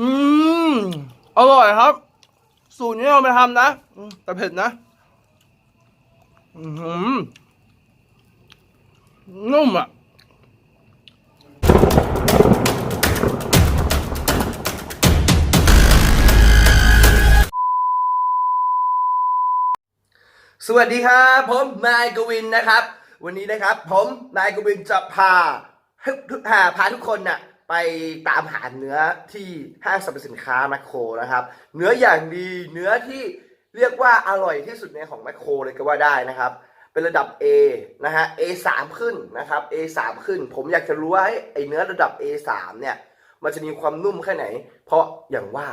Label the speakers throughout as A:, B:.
A: อืม อร่อยครับ สูตรนี้เราไปทำนะ แต่เผ็ดนะ อือหือนุ่มอะ
B: สวัสดีครับผมนายกวินนะครับ วันนี้นะครับ ผมนายกวินจะพาทุกหาพาทุกคนน่ะ ไปตามหาเนื้อที่ห้างสรรพสินค้าแมคโครนะครับ เนื้ออย่างดีเนื้อที่เรียกว่าอร่อยที่สุดในของแมคโครเลยก็ว่าได้นะครับ เป็นระดับ A นะฮะ A3 ขึ้นนะครับ A3 ขึ้น ผมอยากจะรู้ว่าไอ้เนื้อระดับ A3 เนี่ย มันจะมีความนุ่มแค่ไหน เพราะอย่างว่า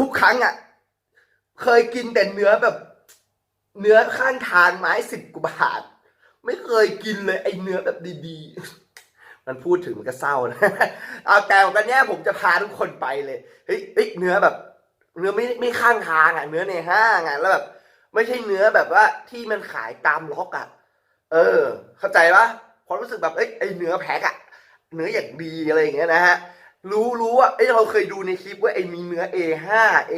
B: ทุกครั้งอะ เคยกินแต่เนื้อแบบ เนื้อข้างทางไม้สิบกว่าบาท ไม่เคยกินเลยไอ้เนื้อแบบดีๆ มันพูดถึงมันก็เศร้านะเอาแต่กันเนี้ยผมจะพาทุกคนไปเลยเฮ้ยเนื้อแบบ เนื้อไม่ไม่ข้างทางอะ เนื้อในห้างอะแล้วแบบ ไม่ใช่เนื้อแบบว่าที่มันขายตามล็อกอะ เออ เข้าใจปะความรู้สึกแบบเอ้ยไอเนื้อแพ็คอะ เนื้ออย่างดีอะไรอย่างเงี้ยนะฮะรู้รู้ว่าเอ้ยเราเคยดูในคลิปว่าไอ้มีเนื้อ A5 A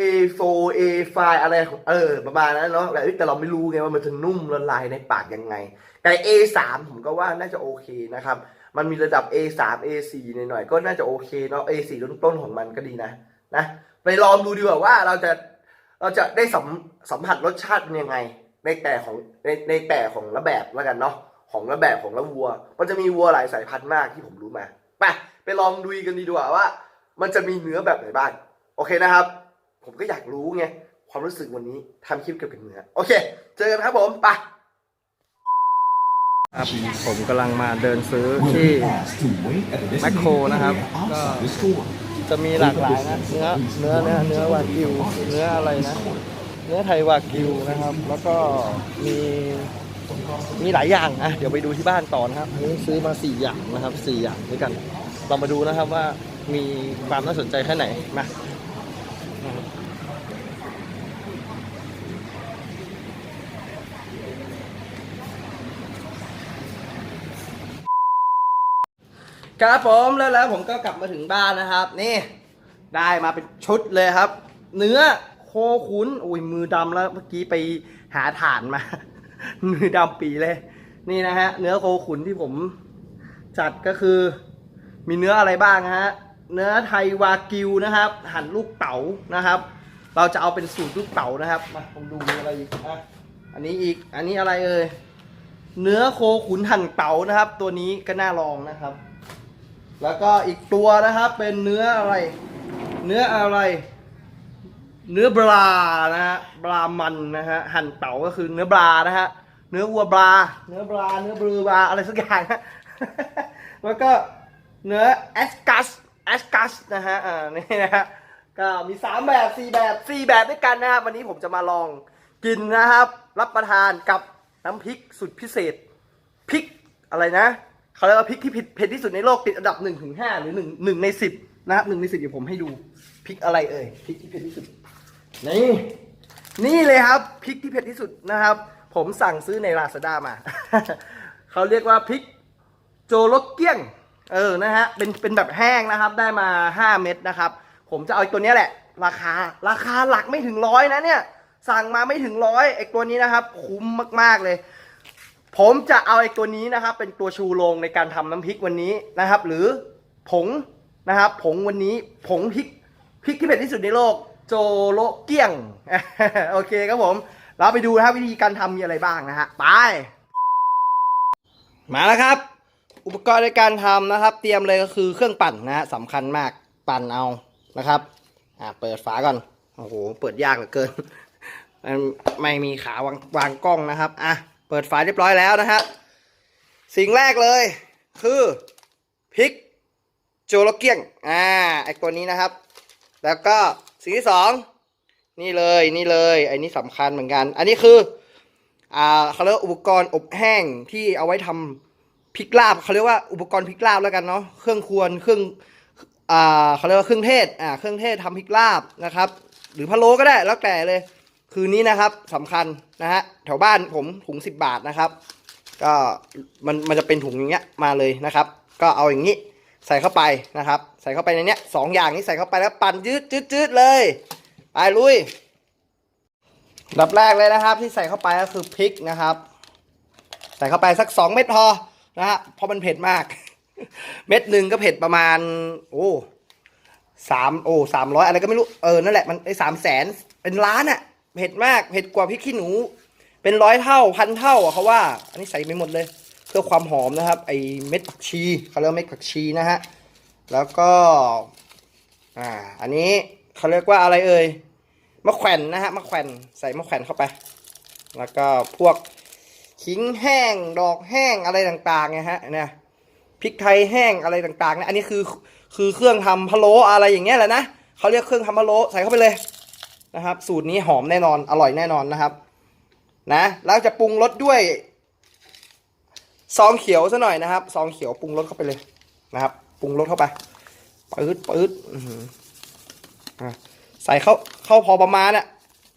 B: A4 A5 อะไรของเออประมาณนั้นเนาะแต่เอ้ยแต่เราไม่รู้ไงว่ามันจะนุ่มละลายในปากยังไง แต่ A3 ผมก็ว่าน่าจะโอเคนะครับ มันมีระดับ A3 A4 หน่อยๆก็น่าจะโอเคเนาะ A4 ต้นๆของมันก็ดีนะนะไปลองดูดีกว่าว่าเราจะเราจะได้สัมสัมผัสรสชาติเป็นยังไง ในแต่ของในในแต่ของละแบบแล้วกันเนาะของละแบบของละวัว มันจะมีวัวหลายสายพันธุ์มากที่ผมรู้มาไปไปลองดูกันดีกว่าว่า มันจะมีเนื้อแบบไหนบ้างโอเคนะครับ ผมก็อยากรู้ไง ความรู้สึกวันนี้ทำคลิปเกี่ยวกับเนื้อโอเค เจอกันครับผมไป
A: ครับผมกำลังมาเดินซื้อที่
C: แมคโครนะครับ ก็
A: จะมีหลากหลายนะ เนื้อ เนื้อเนื้อเนื้อวากิว เนื้ออะไรนะ เนื้อไทยวากิวนะครับ แล้วก็มี มีหลายอย่างนะ เดี๋ยวไปดูที่บ้านต่อนะครับอันนี้ซื้อมาสี่อย่างนะครับสี่อย่างด้วยกัน เรามาดูนะครับว่ามีความน่าสนใจแค่ไหน มา ครับผมแล้วแล้วผมก็กลับมาถึงบ้านนะครับ นี่ ได้มาเป็นชุดเลยครับ เนื้อโคขุนอุ้ยมือดำแล้วเมื่อกี้ไปหาฐานมา มือดำปีเลย นี่นะฮะ เนื้อโคขุนที่ผมจัดก็คือ มีเนื้ออะไรบ้างฮะ เนื้อไทยวากิวนะครับ หั่นลูกเต๋านะครับ เราจะเอาเป็นสูตรลูกเต๋านะครับมาผมดูมีอะไรอีกอะอันนี้อีกอันนี้อะไรเอ่ยเนื้อโคขุนหั่นเต๋านะครับ ตัวนี้ก็น่าลองนะครับ แล้วก็อีกตัวนะครับเป็นเนื้ออะไร เนื้ออะไร เนื้อบรานะฮะบรามันนะฮะหั่นเต๋าก็คือเนื้อบรานะฮะเนื้อวัวบรา เนื้อบรา เนื้อบรูบราอะไรสักอย่างฮะแล้วก็เนื้อแอสกัสแอสกัสนะฮะอ่านี่นะฮะก็มีสามแบบสี่แบบสี่แบบด้วยกันนะครับวันนี้ผมจะมาลองกินนะครับ รับประทานกับน้ำพริกสุดพิเศษพริกอะไรนะ เขาเรียกว่าพริกที่เผ็ดเผ็ดที่สุดในโลกติดอันดับหนึ่งถึงห้าหรือหนึ่งหนึ่งในสิบนะครับหนึ่งในสิบเดี๋ยวผมให้ดูพริกอะไรเอ่ยพริกที่เผ็ดที่สุดนี่นี่เลยครับพริกที่เผ็ดที่สุดนะครับ ผมสั่งซื้อในลาซาด้ามา เขาเรียกว่าพริกโจโลเกี้ยง เออนะฮะเป็นเป็นแบบแห้งนะครับ ได้มาห้าเม็ดนะครับ ผมจะเอาตัวนี้แหละ ราคาราคาหลักไม่ถึงร้อยนะเนี่ย สั่งมาไม่ถึงร้อยไอ้ตัวนี้นะครับ คุ้มมากๆเลย ผมจะเอาไอ้ตัวนี้นะครับ เป็นตัวชูโรงในการทำน้ำพริกวันนี้นะครับ หรือผงนะครับ ผงวันนี้ผงพริกพริกที่เผ็ดที่สุดในโลก โจโลเกี้ยง โอเคครับผม เราไปดูนะครับวิธีการทำมีอะไรบ้างนะฮะไป มาแล้วครับ อุปกรณ์ในการทำนะครับ เตรียมเลยก็คือเครื่องปั่นนะฮะสำคัญมากปั่นเอานะครับอ่าเปิดฝาก่อนโอ้โหเปิดยากเหลือเกินมันไม่มีขาวางวางกล้องนะครับอะ เปิดฝาเรียบร้อยแล้วนะครับสิ่งแรกเลยคือพริกโจโลเกียง อ่า ไอตัวนี้นะครับ แล้วก็สิ่งที่สองนี่เลยนี่เลยไอ้นี่สำคัญเหมือนกัน อันนี้คือ อ่าเขาเรียกว่าอุปกรณ์อบแห้งที่เอาไว้ทำพริกลาบเขาเรียกว่าอุปกรณ์พริกลาบแล้วกันเนาะเครื่องควรเครื่องอ่าเขาเรียกว่าเครื่องเทศอ่าเครื่องเทศทำพริกลาบนะครับ หรือพะโล้ก็ได้แล้วแต่เลย คืนนี้นะครับสำคัญนะฮะแถวบ้านผมถุงสิบบาทนะครับ ก็มันมันจะเป็นถุงอย่างเงี้ยมาเลยนะครับ ก็เอาอย่างนี้ใส่เข้าไปนะครับ ใส่เข้าไปในเนี้ยสองอย่างนี้ใส่เข้าไปแล้วปั่นยืดจืดจืดเลยไปลุยดับแรกเลยนะครับ ที่ใส่เข้าไปก็คือพริกนะครับ ใส่เข้าไปสักสองเม็ดพอนะฮะเพราะมันเผ็ดมาก เม็ดหนึ่งก็เผ็ดประมาณ โอ้สามโอ้สามร้อยอะไรก็ไม่รู้เออนั่นแหละมันไอ้สามแสนเป็นล้านอะ เผ็ดมากเผ็ดกว่าพริกขี้หนู เป็นร้อยเท่าพันเท่าอะเขาว่า อันนี้ใส่ไปหมดเลย เพื่อความหอมนะครับ ไอเม็ดผักชีเขาเรียกเม็ดผักชีนะฮะแล้วก็อ่าอันนี้เขาเรียกว่าอะไรเอ่ยมะแขวนนะฮะมะแขวนใส่มะแขวนเข้าไป แล้วก็พวกขิงแห้งดอกแห้งอะไรต่างๆไงฮะเนี่ยพริกไทยแห้งอะไรต่างๆนะอันนี้คือคือเครื่องทำพะโล้อะไรอย่างเงี้ยแหละนะเขาเรียกเครื่องทำพะโล้ใส่เข้าไปเลย นะครับ สูตรนี้หอมแน่นอนอร่อยแน่นอนนะครับ นะแล้วจะปรุงรสด้วย ซองเขียวซะหน่อยนะครับ ซองเขียวปรุงรสเข้าไปเลยนะครับ ปรุงรสเข้าไปปื๊ดปื๊ดอื้อหืออะใส่เข้าเข้าพอประมาณอะ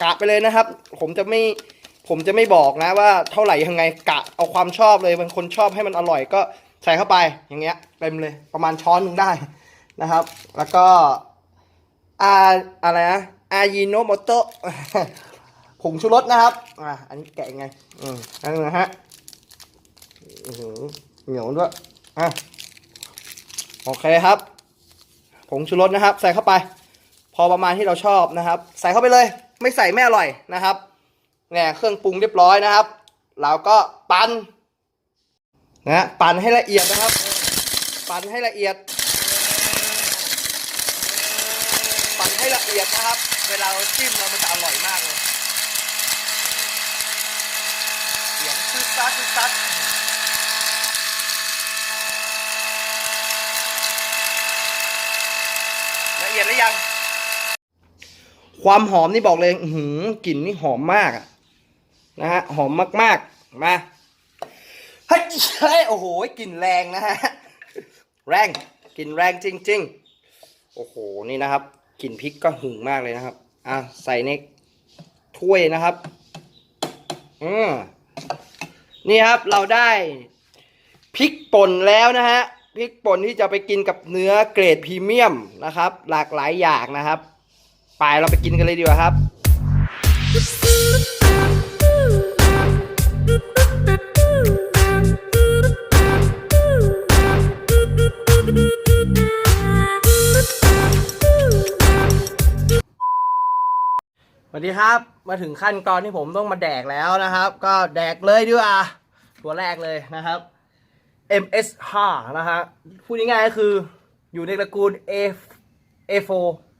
A: กะไปเลยนะครับ ผมจะไม่ผมจะไม่บอกนะว่าเท่าไหร่ยังไงกะเอาความชอบเลยบางคนชอบให้มันอร่อยก็ใส่เข้าไปอย่างเงี้ยเต็มเลยประมาณช้อนหนึ่งได้นะครับ แล้วก็อาอะไรนะ อายิโนโมโตผงชูรสนะครับ อ่าอันนี้แกะยังไง อืมนั่นนะฮะเหนียวด้วย อะ โอเคครับ ผงชูรสนะครับ ใส่เข้าไป พอประมาณที่เราชอบนะครับ ใส่เข้าไปเลย ไม่ใส่ไม่อร่อยนะครับ เนี่ย เครื่องปรุงเรียบร้อยนะครับ เราก็ปั่น นะฮะปั่นให้ละเอียดนะครับ ปั่นให้ละเอียด ปั่นให้ละเอียดนะครับ เวลาเราจิ้มเรามันจะอร่อยมากเลย เสียงซึดซัดซึดซัดละเอียดหรือยัง ความหอมนี่บอกเลยหือกลิ่นนี่หอมมากนะฮะ หอมมากๆ มาเฮ้ยโอ้โหกลิ่นแรงนะฮะ แรงกลิ่นแรงจริง ๆ โอ้โห นี่นะครับ กลิ่นพริกก็หึงมากเลยนะครับ อะใส่ในถ้วยนะครับอืมนี่ครับเราได้พริกป่นแล้วนะฮะพริกป่นที่จะไปกินกับเนื้อเกรดพรีเมียมนะครับ หลากหลายอย่างนะครับ ไปเราไปกินกันเลยดีกว่าครับ สวัสดีครับ มาถึงขั้นตอนที่ผมต้องมาแดกแล้วนะครับ ก็แดกเลยดีกว่าตัวแรกเลยนะครับ MS5 นะฮะพูดง่ายๆก็คืออยู่ในตระกูล A A4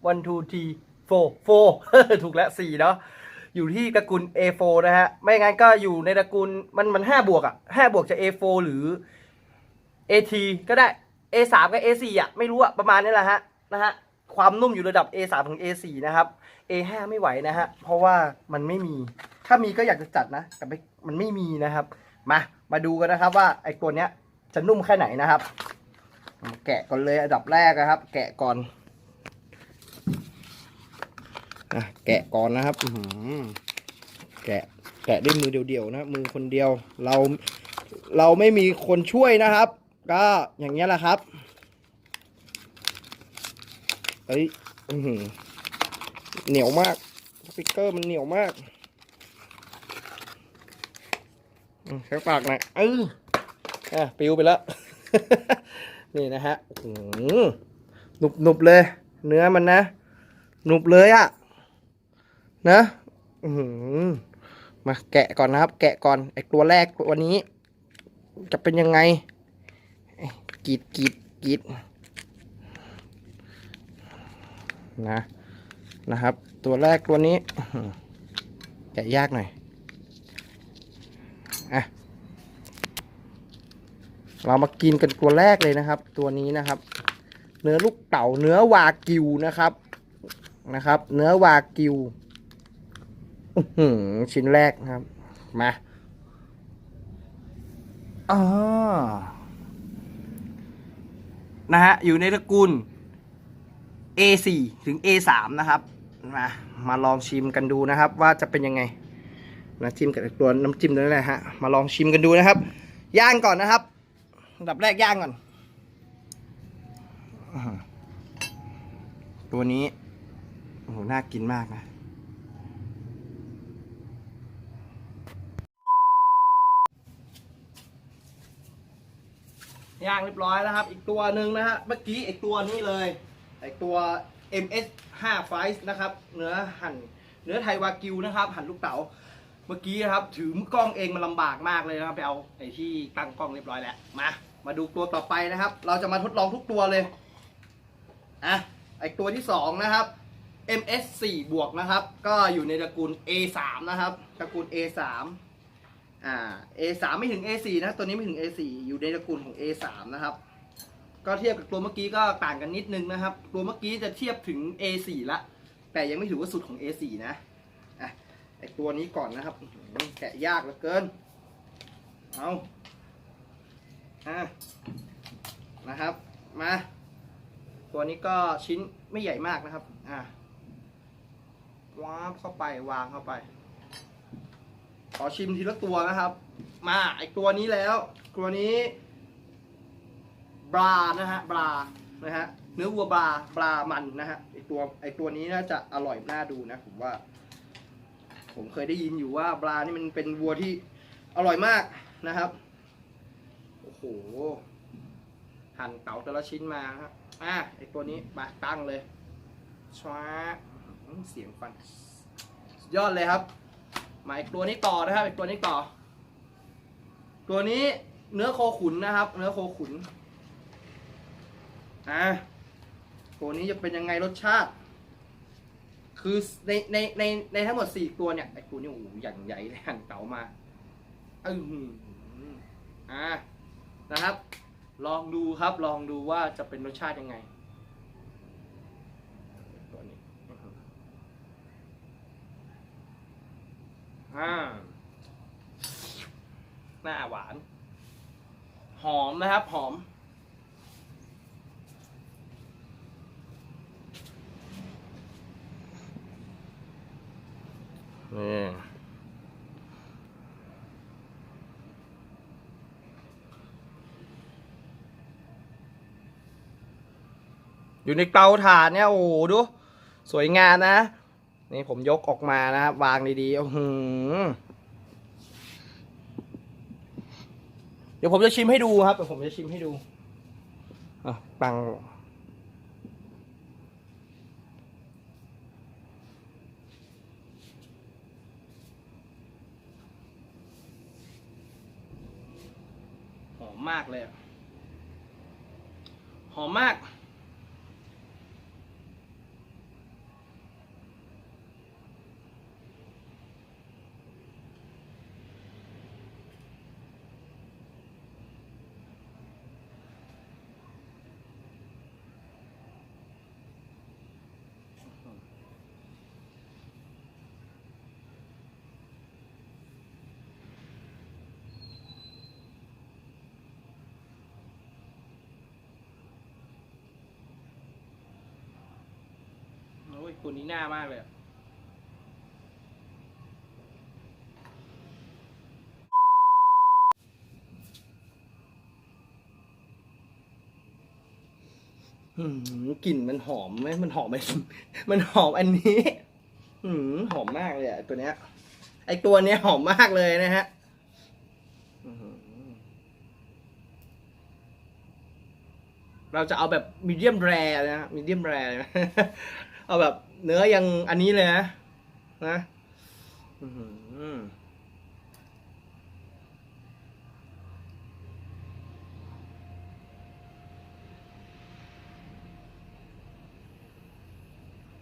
A: 1 2 T 4 4 ถูกแล้ว4เนาะอยู่ที่ตระกูล A4 นะฮะ ไม่งั้นก็อยู่ในตระกูลมันมัน5บวกอะ5บวกจะ A4 หรือ AT ก็ได้ A3 กับ A4 อะ ไม่รู้อะ ประมาณนี้แหละฮะนะฮะ ความนุ่มอยู่ระดับ A3 ถึง A4 นะครับ A5 ไม่ไหวนะฮะ เพราะว่ามันไม่มี ถ้ามีก็อยากจะจัดนะแต่ไม่มันไม่มีนะครับ มา มาดูกันนะครับว่าไอ้ตัวเนี้ยจะนุ่มแค่ไหนนะครับ แกะก่อนเลยอันดับแรกนะครับ แกะก่อนอะแกะก่อนนะครับอืแกะ แกะด้วยมือเดียวๆนะ มือคนเดียว เรา เราไม่มีคนช่วยนะครับ ก็อย่างเงี้ยแหละครับ เฮ้ยอือหือเหนียวมากสปิกเกอร์มันเหนียวมากอืมใช้ปากหน่อยเอออะปิวไปแล้ว นี่นะฮะอ้โหนุบหนุบเลย เนื้อมันนะหนุบเลยอะนะอือหือมาแกะก่อนนะครับ แกะก่อนไอ้ตัวแรกตัวนี้ จะเป็นยังไงกีดกีดกีด นะนะครับ ตัวแรกตัวนี้แกะยากหน่อยอะเรามากินกันตัวแรกเลยนะครับ ตัวนี้นะครับ เนื้อลูกเต่าเนื้อวากิวนะครับนะครับ เนื้อวากิวชิ้นแรกนะครับ มาอ่านะฮะ อยู่ในตระกูล A4 ถึง A3 นะครับมามาลองชิมกันดูนะครับว่าจะเป็นยังไงนะจิ้มกับตัวน้ำจิ้มนั่นแหละฮะมาลองชิมกันดูนะครับ ย่างก่อนนะครับอันดับแรกย่างก่อน ตัวนี้โอ้โหน่ากินมากนะย่างเรียบร้อยแล้วครับ อีกตัวหนึ่งนะฮะเมื่อกี้ไอตัวนี้เลย ไอตัว MS 5 f i นะครับเนื้อหั่นเนื้อไทยวากิวนะครับ หั่นลูกเต๋าเมื่อกี้นะครับ ถือกล้องเองมันลำบากมากเลยนะครับไปเอาไอที่ตั้งกล้องเรียบร้อยแล้วมามาดูตัวต่อไปนะครับ เราจะมาทดลองทุกตัวเลยอะไอตัวที่สองนะครับ MS 4บวกนะครับ ก็อยู่ในตระกูล A3 นะครับตระกูล A3 อ่า A3 ไม่ถึง A4 นะ ตัวนี้ไม่ถึง A4 อยู่ในตระกูลของ A3 นะครับ ก็เทียบกับตัวเมื่อกี้ก็ต่างกันนิดนึงนะครับ ตัวเมื่อกี้จะเทียบถึง A4 ละ แต่ยังไม่ถือว่าสุดของ A4 นะอะไอตัวนี้ก่อนนะครับแกะยากเหลือเกิน เอาอะนะครับ มา ตัวนี้ก็ชิ้นไม่ใหญ่มากนะครับ อะวาบเข้าไปวางเข้าไป ขอชิมทีละตัวนะครับ มาไอตัวนี้แล้ว ตัวนี้ บรานะฮะบรานะฮะเนื้อวัวบราบรามันนะฮะไอตัวไอตัวนี้น่าจะอร่อยน่าดูนะผมว่า ผมเคยได้ยินอยู่ว่าบรานี่มันเป็นวัวที่อร่อยมากนะครับโอ้โหหั่นเต๋าแต่ละชิ้นมาครับอะไอตัวนี้มาตั้งเลยช้าเสียงฟันยอดเลยครับมาอีกตัวนี้ต่อนะครับอีกตัวนี้ต่อ ตัวนี้เนื้อโคขุนนะครับ เนื้อโคขุน อะตัวนี้จะเป็นยังไงรสชาติ คือในในในในทั้งหมดสี่ตัวเนี่ยไอ้ตัวนี้โอ้โหอย่างใหญ่เลยหั่นเต๋ามาอืออะนะครับ ลองดูครับลองดูว่าจะเป็นรสชาติยังไงตัวนี้อ่าหน้าหวาน หอมนะครับ หอม นี่อยู่ในเตาถ่านเนี่ยโอ้โหดู สวยงามนะ นี่ผมยกออกมานะครับวางดีๆโอ้โหเดี๋ยวผมจะชิมให้ดูครับเดี๋ยวผมจะชิมให้ดูอะปัง หอ มากเลยหอมมาก นี้หน้ามากเลย หืมกลิ่นมันหอมไหมมันหอมไหม มันหอมอันนี้ หืมหอมมากเลยอะตัวเนี้ย ไอตัวเนี้ยหอมมากเลยนะฮะเราจะเอาแบบมีเดียมแรนะมีเดียมแรเอาแบบ เนื้อยังอันนี้เลยนะนะ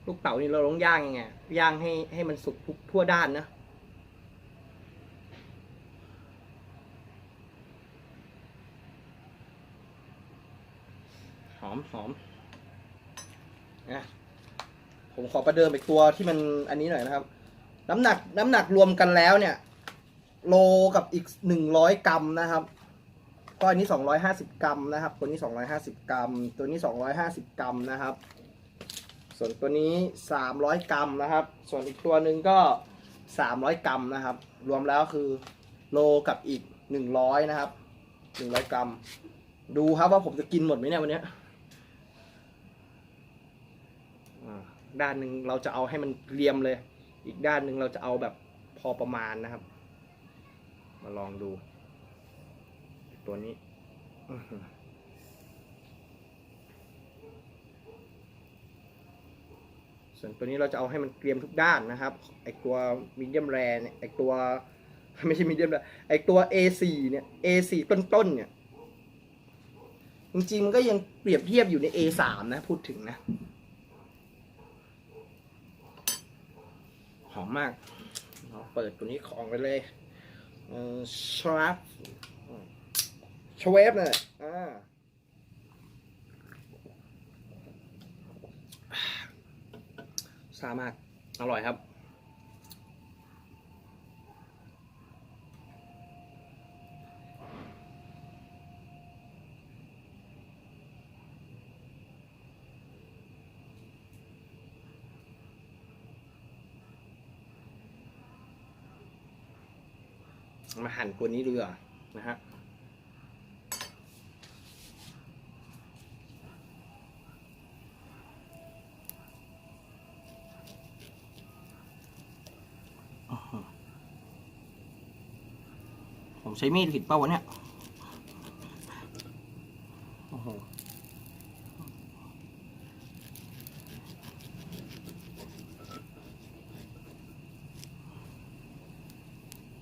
A: ลูกเต๋านี่เราต้องย่างยังไงย่างให้ให้มันสุกทุกทั่วด้านนะหอมหอมนะ ผมขอประเดิมอีกตัวที่มันอันนี้หน่อยนะครับ น้ำหนักน้ำหนักรวมกันแล้วเนี่ย โลกับอีกหนึ่งร้อยกรัมนะครับก็อันนี้สองร้อยห้าสิบกรัมนะครับ ตัวนี้สองร้อยห้าสิบกรัม ตัวนี้สองร้อยห้าสิบกรัมนะครับ ส่วนตัวนี้สามร้อยกรัมนะครับ ส่วนอีกตัวหนึ่งก็สามร้อยกรัมนะครับ รวมแล้วคือโลกับอีกหนึ่งร้อยนะครับหนึ่งร้อยกรัม ดูครับว่าผมจะกินหมดไหมเนี่ยวันนี้ยอ่า ด้านหนึ่งเราจะเอาให้มันเรียมเลย อีกด้านหนึ่งเราจะเอาแบบพอประมาณนะครับ มาลองดู ตัวนี้ส่วนตัวนี้เราจะเอาให้มันเกรียมทุกด้านนะครับ ไอตัวมีเดียมแรเนี่ย ไอตัว ไม่ใช่มีเดียมแรไอตัว A4 เนี่ย A4 ต้นๆเนี่ย จริงๆมันก็ยังเปรียบเทียบอยู่ใน A3 นะ พูดถึงนะ อมมากเราเปิดตัวนี้ของไปเลยเออชวาฟชเวฟเนี่ยอ่าซามากอร่อยครับ มาหั่นตัวนี้ดูก่อนะฮะผมใช้มีดผิดเป้าวะเนี่ย โอ้โห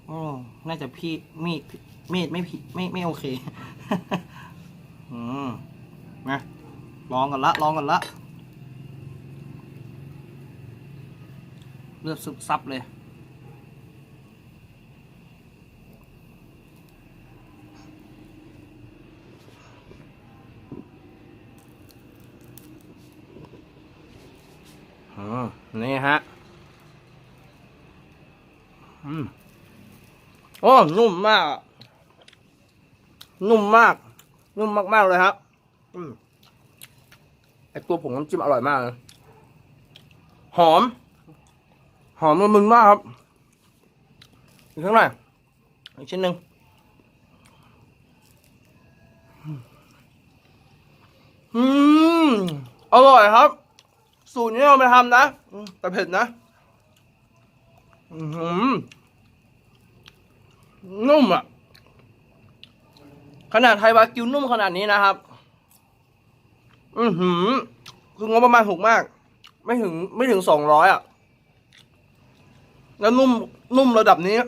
A: โอ้น่าจะพี่มีดมีดไม่ผิดไม่ไม่โอเค อืมนะลองกันละลองกันละเลือดซึบซับเลยอ๋อนี่ฮะ อืม โอ้นุ่มมาก นุ่มมาก นุ่มมากๆเลยครับ อืมไอตัวผงน้ำจิ้มอร่อยมากเลยหอม หอมละมุนมากครับ อีกข้างในอีกชิ้นหนึ่งอืม อร่อยครับ สูตรนี้เราไปทำนะแต่เผ็ดนะ อือหือ นุ่มอะ ขนาดไทยวากิวนุ่มขนาดนี้นะครับ อือหือ คืองบประมาณถูกมาก ไม่ถึงไม่ถึงสองร้อยอะ แล้วนุ่มนุ่มระดับนี้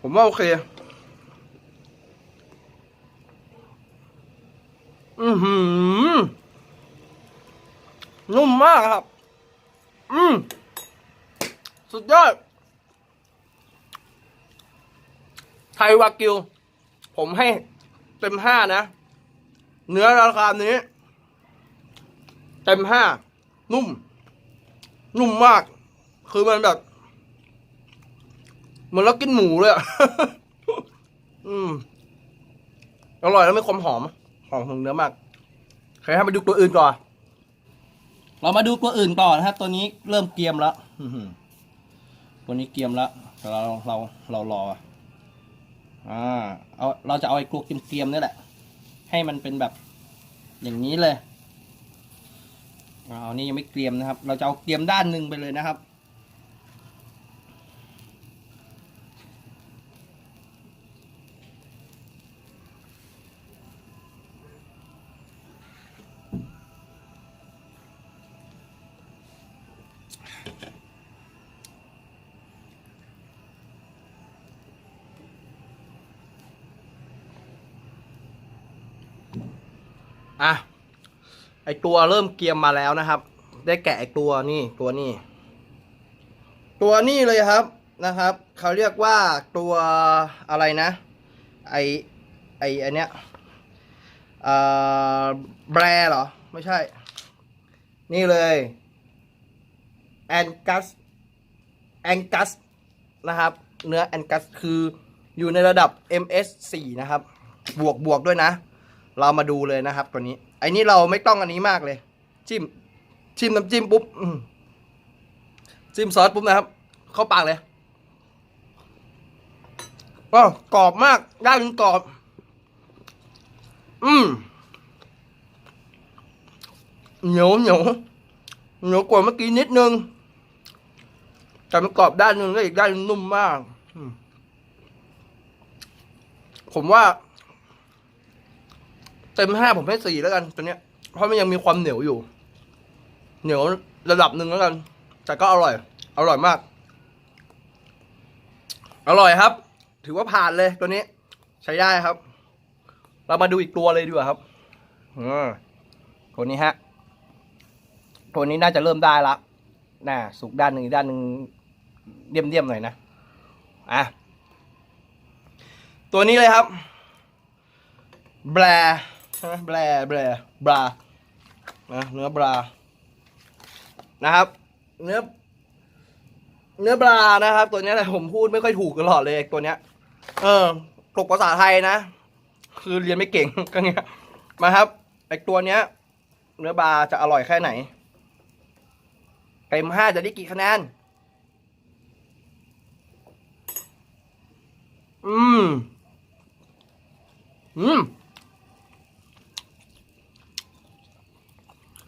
A: ผมว่าโอเค อือหือ นุ่มมากครับ อืมสุดยอด ไทยวากิว ผมให้เต็มห้านะ เนื้อราคานี้ เต็มห้า นุ่ม นุ่มมาก คือมันแบบเหมือนเรากินหมูเลยอะ อืม อร่อยแล้วไม่ความหอม หอมของเนื้อมาก ใครให้ไปดูตัวอื่นก่อน เรามาดูตัวอื่นต่อนะครับ ตัวนี้เริ่มเกรียมแล้วตัวนี้เกรียมแล้วแต่เราเราเรารอ อ่าเอาเราจะเอาไอ้กลวกเตรียมๆนี่แหละ ให้มันเป็นแบบอย่างนี้เลยเอานี่ยังไม่เตรียมนะครับ เราจะเอาเตรียมด้านหนึ่งไปเลยนะครับ อะ ไอ ตัวเริ่มเกียมมาแล้วนะครับ ได้แกะตัวนี่ตัวนี้ ตัวนี้เลยครับนะครับเขาเรียกว่าตัวอะไรนะ ไอไออันเนี้ยเอ่อแบรเหรอ ไม่ใช่ นี่เลยแอนกัสแองกัสนะครับ เนื้อแองกัสคืออยู่ในระดับ MS 4 นะครับ บวกบวกด้วยนะ เรามาดูเลยนะครับตัวนี้ ไอ้นี่เราไม่ต้องอันนี้มากเลย จิ้ม จิ้มน้ำจิ้มปุ๊บจิ้มซอสปุ๊บนะครับ เข้าปากเลยก็กรอบมากด้านนึงกรอบ อืมเหนียวเหนียวเหนียวกว่าเมื่อกี้นิดนึงแต่มันกรอบด้านหนึ่งแล้วอีกด้านหนึ่งนุ่มมาก ผมว่า เต็มห้าผมให้สี่แล้วกันตัวเนี้ย เพราะมันยังมีความเหนียวอยู่ เหนียวระดับหนึ่งแล้วกัน แต่ก็อร่อย อร่อยมาก อร่อยครับ ถือว่าผ่านเลยตัวนี้ ใช้ได้ครับ เรามาดูอีกตัวเลยดีกว่าครับอืมตัวนี้ฮะ ตัวนี้น่าจะเริ่มได้ละน่าสุกด้านหนึ่งด้านหนึ่งเดี่ยมๆหน่อยนะ อะ ตัวนี้เลยครับ แบร ใช่ไหมแบรแบรบรานะเนื้อบรานะครับ เนื้อ เนื้อบรานะครับ ตัวเนี้ยแหละผมพูดไม่ค่อยถูกตลอดเลยตัวเนี้ย เออตกภาษาไทยนะ คือเรียนไม่เก่งก็เงี้ยมาครับไอตัวเนี้ย เนื้อบราจะอร่อยแค่ไหนเต็มห้าจะได้กี่คะแนน อืม อืม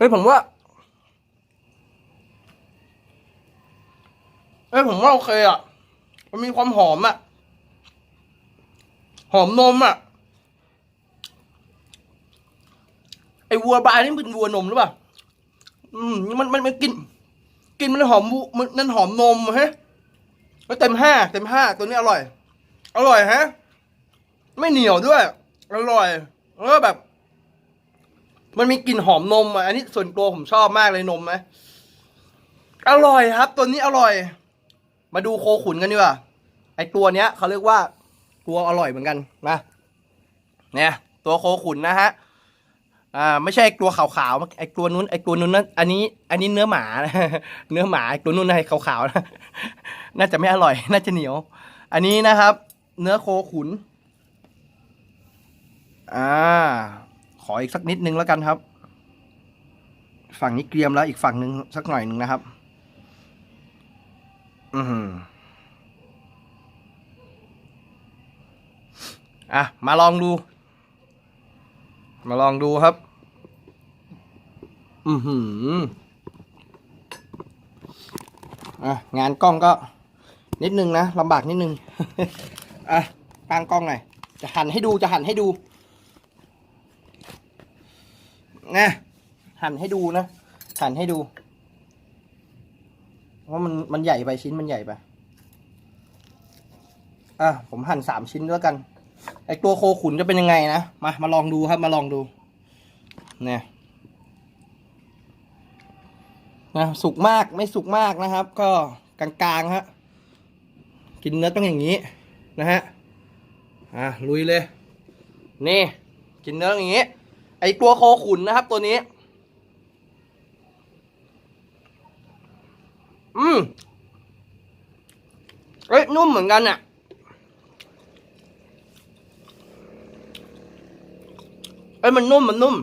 A: ฮ้ยผมว่าเอ้ยผมว่าโอเคอะ มันมีความหอมอะ หอมนมอะ ไอวัวบายนี่เป็นวัวนมหรือเปล่า อืมมันมันมันกิน กินมันหอมมันนั่นหอมนมฮะแล้วเต็มห้าเต็มห้าตัวนี้อร่อย อร่อยฮะ ไม่เหนียวด้วย อร่อยแล้วแบบ มันมีกลิ่นหอมนมอะอันนี้ส่วนตัวผมชอบมากเลยนมไหมอร่อยครับ ตัวนี้อร่อย มาดูโคขุนกันดีกว่าไอตัวเนี้ยเขาเรียกว่าตัวอร่อยเหมือนกันนะเนี่ยตัวโคขุนนะฮะอ่าไม่ใช่ตัวขาวๆไอตัวนู้นไอตัวนู้นนั่นอันนี้อันนี้เนื้อหมานะเนื้อหมาไอตัวนู้นไอขาวๆนะน่าจะไม่อร่อย น่าจะเหนียว อันนี้นะครับ เนื้อโคขุน อ่า ขออีกสักนิดนึงแล้วกันครับ ฝั่งนี้เกรียมแล้วอีกฝั่งหนึ่งสักหน่อยหนึ่งนะครับ อือหืออะ มาลองดู มาลองดูครับ อือหืออะ งานกล้องก็ นิดนึงนะลำบากนิดนึง อะตั้งกล้องหน่อย จะหันให้ดูจะหันให้ดู นะหั่นให้ดูนะหั่นให้ดูว่ามันมันใหญ่ไปชิ้นมันใหญ่ไปอะผมหั่นสามชิ้นแล้วกันไอตัวโคขุนจะเป็นยังไงนะมามาลองดูครับมาลองดูเนี่ยนะสุกมากไม่สุกมากนะครับ ก็กลางๆฮะกินเนื้อต้องอย่างนี้นะฮะอะลุยเลย นี่ กินเนื้ออย่างนี้ ไอตัวโคขุนนะครับตัวนี้ อืมเอ้ยนุ่มเหมือนกันอะเอ้ยมันนุ่มมันนุ่ม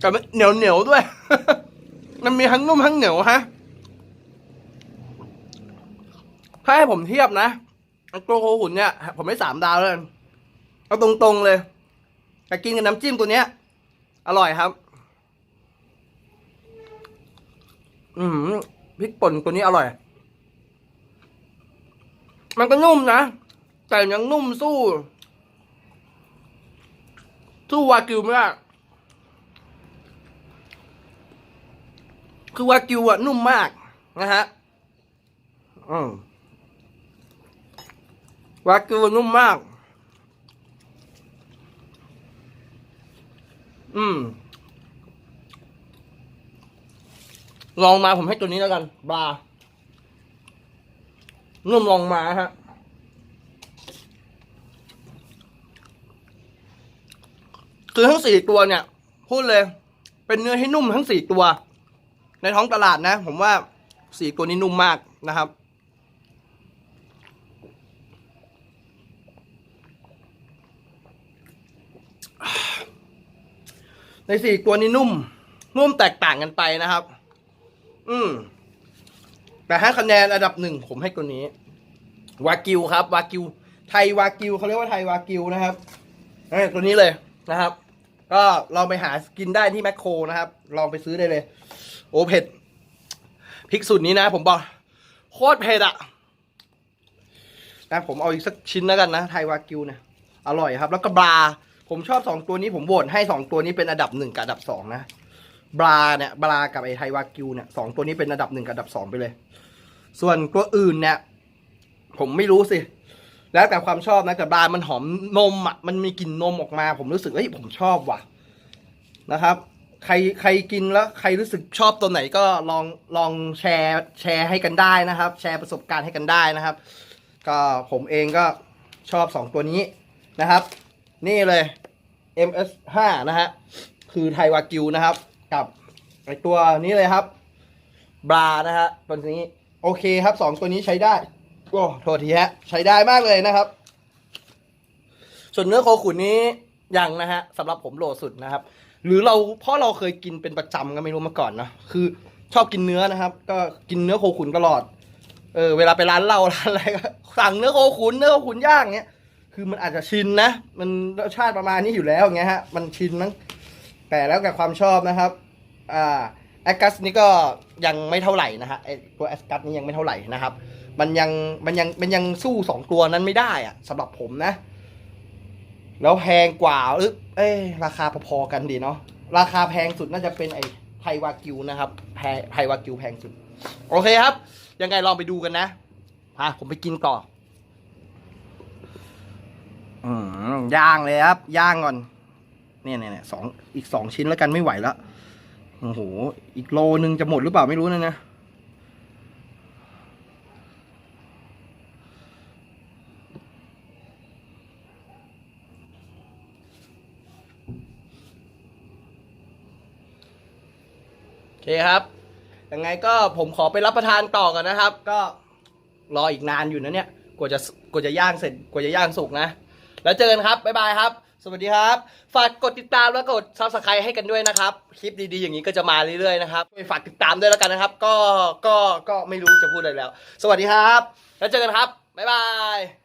A: แต่มันเหนียวเหนียวด้วย มันมีทั้งนุ่มทั้งเหนียวฮะ ถ้าให้ผมเทียบนะตัวโคขุนเนี่ย ผมให้สามดาวเลยเอาตรงๆเลย แต่กินกับน้ำจิ้มตัวเนี้ย อร่อยครับ อืมพริกป่นตัวนี้อร่อย มันก็นุ่มนะ แต่ยังนุ่มสู้ สู้วากิวไม่ได้คือวากิวอะนุ่มมากนะฮะอืมวากิวนุ่มมาก อืม ลองมาผมให้ตัวนี้แล้วกันบรานุ่มลองมาฮะ คือทั้งสี่ตัวเนี่ย พูดเลย เป็นเนื้อที่นุ่มทั้งสี่ตัว ในท้องตลาดนะ ผมว่าสี่ตัวนี้นุ่มมากนะครับ ในสี่ตัวนี้นุ่ม นุ่มแตกต่างกันไปนะครับ อืม แต่ให้คะแนนอันดับหนึ่งผมให้ตัวนี้ วากิวครับ วากิว ไทยวากิวเขาเรียกว่าไทยวากิวนะครับเอ้ตัวนี้เลยนะครับ ก็ลองไปหากินได้ที่แมคโครนะครับ ลองไปซื้อได้เลย โอ้เผ็ดพริกสูตรนี้นะ ผมบอกโคตรเผ็ดอะนะผมเอาอีกสักชิ้นแล้วกันนะ ไทยวากิวเนี่ย อร่อยครับ แล้วก็บรา ผมชอบสองตัวนี้ผมโหวตให้สองตัวนี้เป็นอันดับหนึ่งกับอันดับสองนะบราเนี่ยบรากับไอไทวากิวเนี่ยสองตัวนี้เป็นอันดับหนึ่งกับอันดับสองไปเลย ส่วนตัวอื่นเนี่ยผมไม่รู้สิ แล้วแต่ความชอบนะแต่บรามันหอมนมอะมันมีกลิ่นนมออกมา ผมรู้สึกเฮ้ยผมชอบว่ะนะครับ ใครใครกินแล้วใครรู้สึกชอบตัวไหนก็ลองลองแชร์แชร์ให้กันได้นะครับ แชร์ประสบการณ์ให้กันได้นะครับ ก็ผมเองก็ชอบสองตัวนี้นะครับ นี่เลย MS5 นะฮะ คือไทวากิวนะครับ กับไอตัวนี้เลยครับ บรานะฮะตัวนี้โอเคครับสองตัวนี้ใช้ได้โอ้โทษทีฮะ ใช้ได้มากเลยนะครับ ส่วนเนื้อโคขุนนี้ยังนะฮะสำหรับผมโหลสุดนะครับ หรือเราเพราะเราเคยกินเป็นประจำก็ไม่รู้มาก่อนเนอะคือชอบกินเนื้อนะครับ ก็กินเนื้อโคขุนตลอด เออเวลาไปร้านเหล้าร้านอะไรก็สั่งเนื้อโคขุนเนื้อโคขุนย่างเงี้ย คือมันอาจจะชินนะ มันรสชาติประมาณนี้อยู่แล้วอย่างฮะ มันชินมั้ง แต่แล้วแต่ความชอบนะครับ อ่าแอสกัสนี่ก็ยังไม่เท่าไหร่นะฮะไอตัวแอสกัสนี่ยังไม่เท่าไหร่นะครับ มันยังมันยังมันยังสู้สองตัวนั้นไม่ได้อะสำหรับผมนะ แล้วแพงกว่าเอยเอ้ราคาพอๆกันดีเนาะ ราคาแพงสุดน่าจะเป็นไอไทวากิวนะครับแพไทวากิวแพงสุด โอเคครับ ยังไงลองไปดูกันนะพาผมไปกินต่อ ย่างเลยครับ ย่างก่อนเนี่ยเนี่ยเนี่ยสองอีกสองชิ้นแล้วกันไม่ไหวแล้วโอ้โห อีกโลนึงจะหมดหรือเปล่าไม่รู้นะเนี่ยโอเคครับ ยังไงก็ผมขอไปรับประทานต่อกันนะครับ ก็รออีกนานอยู่นะเนี่ย กว่าจะกว่าจะย่างเสร็จ กว่าจะย่างสุกนะ แล้วเจอกันครับ บ๊ายบายครับ สวัสดีครับ ฝากกดติดตามแล้วกดซับสไครต์ให้กันด้วยนะครับ คลิปดีๆอย่างนี้ก็จะมาเรื่อยๆนะครับฝากติดตามด้วยแล้วกันนะครับ ก็ ก็ ก็ไม่รู้จะพูดอะไรแล้ว สวัสดีครับ แล้วเจอกันครับ บ๊ายบาย